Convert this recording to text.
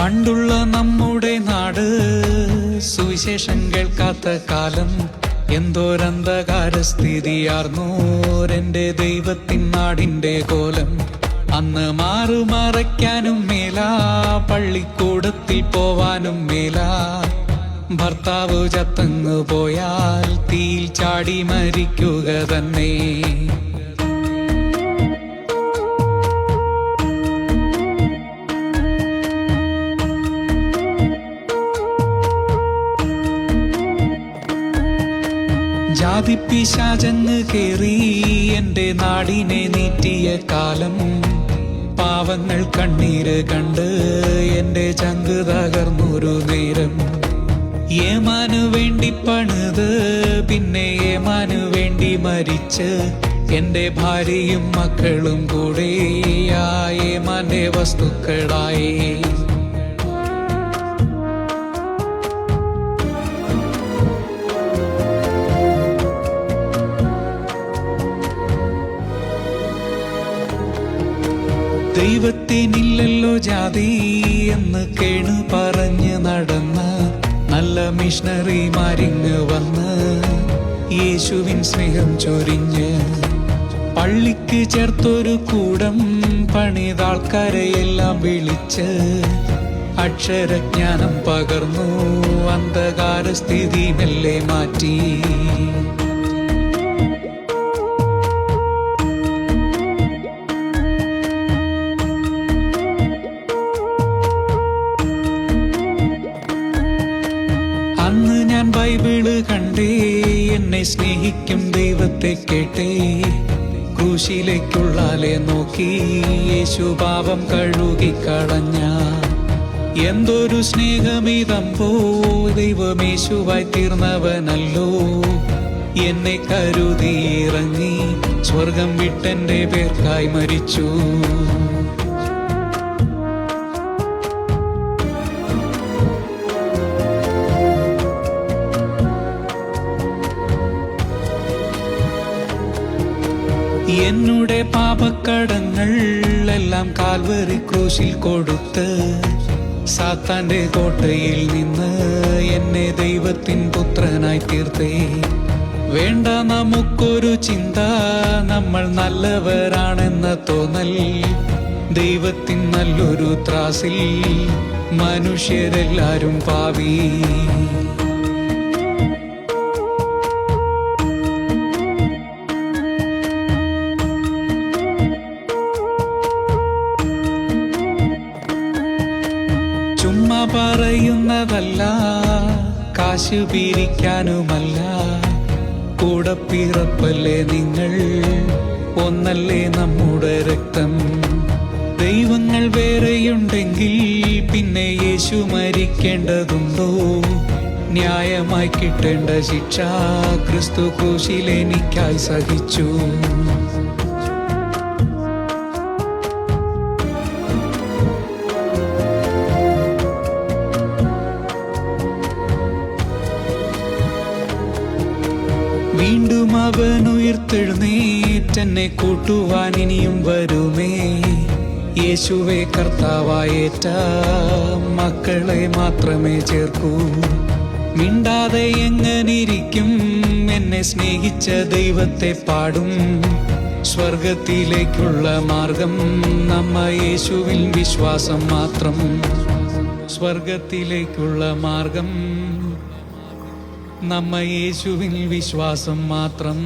പണ്ടുള്ള നമ്മുടെ നാട്. സുവിശേഷം കേൾക്കാത്ത കാലം. എന്തോരന്ധകാര സ്ഥിതിയാർന്നോരെന്റെ ദൈവത്തിൻ നാടിന്റെ കോലം. അന്ന് മാറുമറയ്ക്കാനും മേല. പള്ളിക്കൂടത്തിൽ പോവാനും മേല. ഭർത്താവ് ചത്തങ്ങു പോയാൽ തീയിൽ ചാടി മരിക്കുക തന്നെ. ജാതിപ്പിശാചങ്ങ് കേറി എന്റെ നാടിനെ നീറ്റിയ കാലം. പാവങ്ങൾ കണ്ണീര് കണ്ട് എന്റെ ചങ്ക് തകർന്നൊരു നേരം. ഏമാനു വേണ്ടി പണിത് പിന്നെ ഏമാനു വേണ്ടി മരിച്ച്. എന്റെ ഭാര്യയും മക്കളും കൂടെ ആ ഏമാന്റെ വസ്തുക്കളായി. ദൈവത്തിനില്ലല്ലോ ജാതി എന്ന് കേണു പറഞ്ഞ് നടന്ന നല്ല മിഷണറി മാരിങ്ങ് വന്ന് യേശുവിൻ സ്നേഹം ചൊരിഞ്ഞ് പള്ളിക്ക് ചേർത്തൊരു കൂടം പണിതാൾക്കാരെയെല്ലാം വിളിച്ച് അക്ഷരജ്ഞാനം പകർന്നു അന്ധകാര സ്ഥിതി മെല്ലെ മാറ്റി. കണ്ടേ എന്നെ സ്നേഹിക്കും ദൈവത്തെ കേട്ടേ. ക്രൂശിലേക്കുള്ളാലെ നോക്കി യേശു പാപം കഴുകിക്കളഞ്ഞ എന്തൊരു സ്നേഹമിതമ്പോ ദൈവമേശുവായി തീർന്നവനല്ലോ. എന്നെ കരുതി ഇറങ്ങി സ്വർഗം വിട്ടെന്റെ പേർക്കായി മരിച്ചു. എന്നുടെ പാപക്കടങ്ങൾ എല്ലാം കാൽവറി ക്രൂശിൽ കൊടുത്ത് സാത്താന്റെ കോട്ടയിൽ നിന്ന് എന്നെ ദൈവത്തിൻ പുത്രനായി തീർത്തേ. വേണ്ട നമുക്കൊരു ചിന്ത നമ്മൾ നല്ലവരാണെന്ന തോന്നൽ. ദൈവത്തിൻ നല്ലൊരു ത്രാസിൽ മനുഷ്യരെല്ലാരും പാവി. പറയുന്നതല്ല കാശു പിരിക്കാനുമല്ല. കൂടെ പിറപ്പല്ലേ നിങ്ങൾ? ഒന്നല്ലേ നമ്മുടെ രക്തം? ദൈവങ്ങൾ വേറെയുണ്ടെങ്കിൽ പിന്നെ യേശു മരിക്കേണ്ടതുണ്ടോ? ന്യായമായി കിട്ടേണ്ട ശിക്ഷ ക്രിസ്തു ക്രൂശിൽ എനിക്കായി സഹിച്ചു. വീണ്ടും അവൻ ഉയർത്തെഴുന്നേറ്റെന്നെ കൂട്ടുവാൻ ഇനിയും വരുമേ. യേശുവെ കർത്താവായേറ്റ മക്കളെ മാത്രമേ ചേർക്കൂ. മിണ്ടാതെ എങ്ങനിരിക്കും? എന്നെ സ്നേഹിച്ച ദൈവത്തെ പാടും. സ്വർഗത്തിലേക്കുള്ള മാർഗം നമ്മ യേശുവിൽ വിശ്വാസം മാത്രം. സ്വർഗത്തിലേക്കുള്ള മാർഗം നമ്മ യേശുവിൽ വിശ്വാസം മാത്രം.